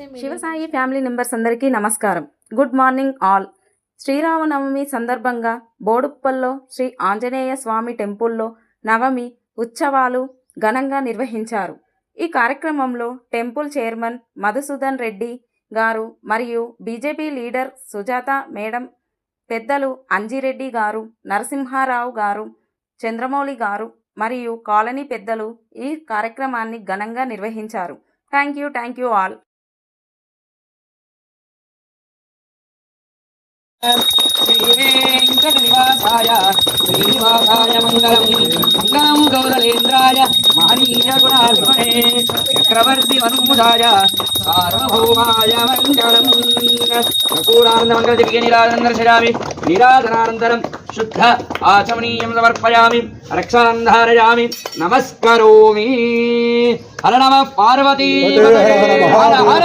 Shivasai family members అందరికీ నమస్కారం. Good morning all. Sri Rama Navami సందర్భంగా బోడుప్పల్లో శ్రీ ఆంజనేయ స్వామి టెంపుల్లో నవమి ఉత్సవాలు ఘనంగా నిర్వహించారు. ఈ కార్యక్రమంలో టెంపుల్ చైర్మన్ మధుసూదన్ రెడ్డి గారు మరియు బీజేపీ లీడర్ సుజాత మేడం పెద్దలు అంజిరెడ్డి గారు నరసింహారావు గారు చంద్రమౌళి గారు మరియు కాలనీ పెద్దలు ఈ కార్యక్రమాన్ని ఘనంగా నిర్వహించారు. Thank you thank you all. శ్రీవేంకటనివాసాయ శ్రీనివాసాయ మంగళం. మంగళం గౌరలేంద్రాయ మహనీయ గుణాత్మనే చక్రవర్తి వనుముదాయ సార్వభౌమాయ మంగళం. కర్పూరానంద మంగళ దివ్య నిరాజనం దర్శయామి నిరాజనానంతరం శుద్ధ ఆచమనీయం సమర్పయామి రక్షాం ధారయామి నమస్కరోమి. హర నమ పార్వతీ హర హర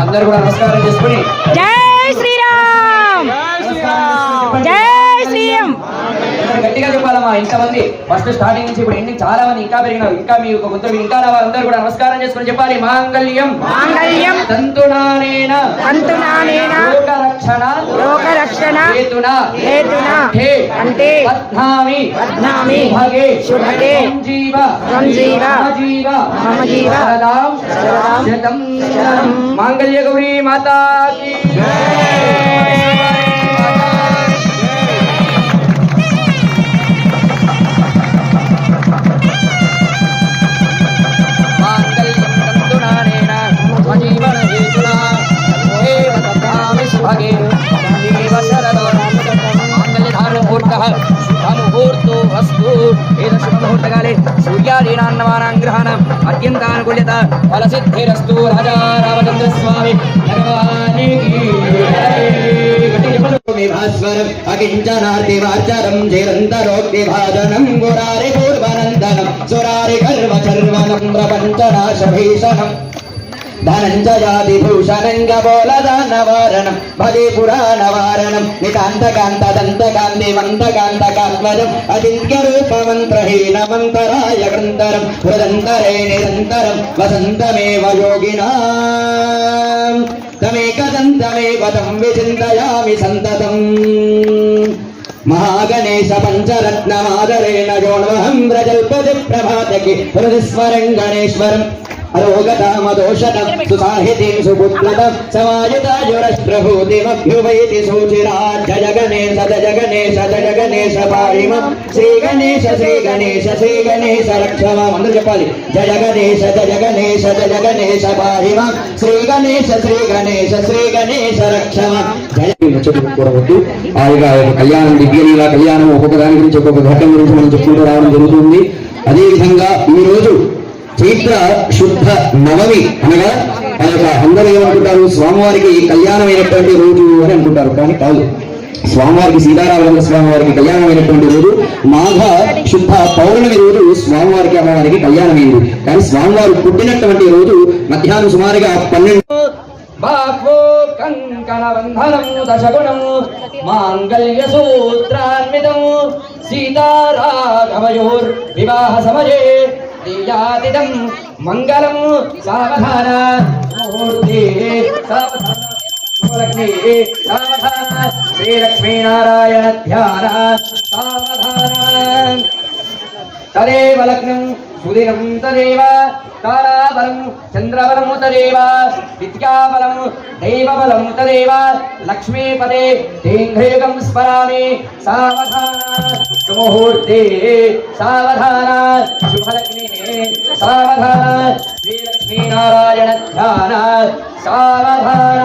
అందరూ కూడా నమస్కారం చేసుకుని ఇంతమంది ఫస్ట్ స్టార్టింగ్ నుంచి ఇప్పుడు ఎన్ని చాలా మంది ఇంకా పెరిగినారు. ఇంకా మీ ఒక గుర్తు ఇంకా రావాలి అందరూ కూడా నమస్కారం చేసుకుని చెప్పాలి. మాంగళ్యం. మాంగళ్యం. తంతునానేన. తంతునానేన. లోకరక్షణ. లోకరక్షణ. హేతున. హేతున. అంటే. అంటే. పద్నామి. పద్నామి. భగే శుభగే. సంజీవ. సంజీవ. జీవ మమ జీవ శరదాం. శరదాం. శతం. మాంగళ్య గౌరీ మాతా కీ శుభముహూర్తో అస్తు ఏద శుభముహూర్తకాలే సూర్యాదీనాన్నమానాం గ్రహాణం అత్యంతానుకూల్యత ఫలసిద్ధిరస్తు రాజా రామచంద్రస్వామి భగవానికి భాస్వరం అకించనార్తివాచరం చిరంతరోక్తిభాజనం గురారి పూర్వనందనం సురారి గర్వ చర్వనం ప్రపంచనాశభీషణం ధనంజయాదిభూషణంగ బోల దానవారణం భజే పురాణవారణం నికాంతకాంత దంతకాంతి మంతకాంతకాత్మజం రూపమంత్రహీన మంతరాయ గ్రంథరం హృదంతరే నిరంతరం వసంతమేవ యోగినాం. తమేకదంతమేవ తం విచింతయామి సంతతం. మహాగణేశ పంచరత్నమాదరేణ జోన్మహం వ్రజల్పతి ప్రభాతకి హృదస్వరం గణేశ్వరం. అరోగతామదోషతం సుసాహితిం సుపుత్రతం సమాయుతాయురస్ప్రభూతిమభ్యువైతి సూచిరాట్ జయ గణేశ జయ గణేశ జయ గణేశ పారిమం శ్రీ గణేశ శ్రీ గణేశ శ్రీ గణేశ రక్షమం అందరూ చెప్పాలి జయ గణేశ జయ గణేశ జయ గణేశ పారిమం శ్రీ గణేశ శ్రీ గణేశ శ్రీ గణేశ రక్షమ జయ కూడవద్దు హాయిగా ఒక కళ్యాణం దివ్యలీల కళ్యాణం ఒక్కొక్క దాని గురించి ఒక్కొక్క ఘట్టం గురించి మనం చెప్పుకుంటూ రావడం జరుగుతుంది అదేవిధంగా ఈ రోజు చైత్ర శుద్ధ నవమి అనగా ఆ యొక్క అందరూ ఏమనుకుంటారు? స్వామివారికి కళ్యాణమైనటువంటి రోజు అని అనుకుంటారు. కానీ కాదు. స్వామివారికి సీతారామచంద్ర స్వామివారికి కళ్యాణమైనటువంటి రోజు మాఘ శుద్ధ పౌర్ణమి రోజు స్వామివారికి అమ్మవారికి కళ్యాణమైంది. కానీ స్వామివారు పుట్టినటువంటి రోజు మధ్యాహ్నం సుమారుగా పన్నెండు మాంగళ్య సూత్రాన్వితం సీతారాఘవయోర్ వివాహ సమయే దియాతిదం మంగళము సావధాన. మూర్తి సావధాన. సావధాన. శ్రీలక్ష్మీనారాయణ ధ్యాన సావధాన. తదేవ లగ్నం సుదినం తదేవ తారాబలం చంద్రబలము తదేవ విద్యాబలం దైవబలం తదేవ లక్ష్మీపదే తేంఘ్రేగం స్మరామి సావధాన సుముహూర్తే సావధాన శుభలగ్నే సావధాన శ్రీలక్ష్మీనారాయణ ధ్యాన సావధాన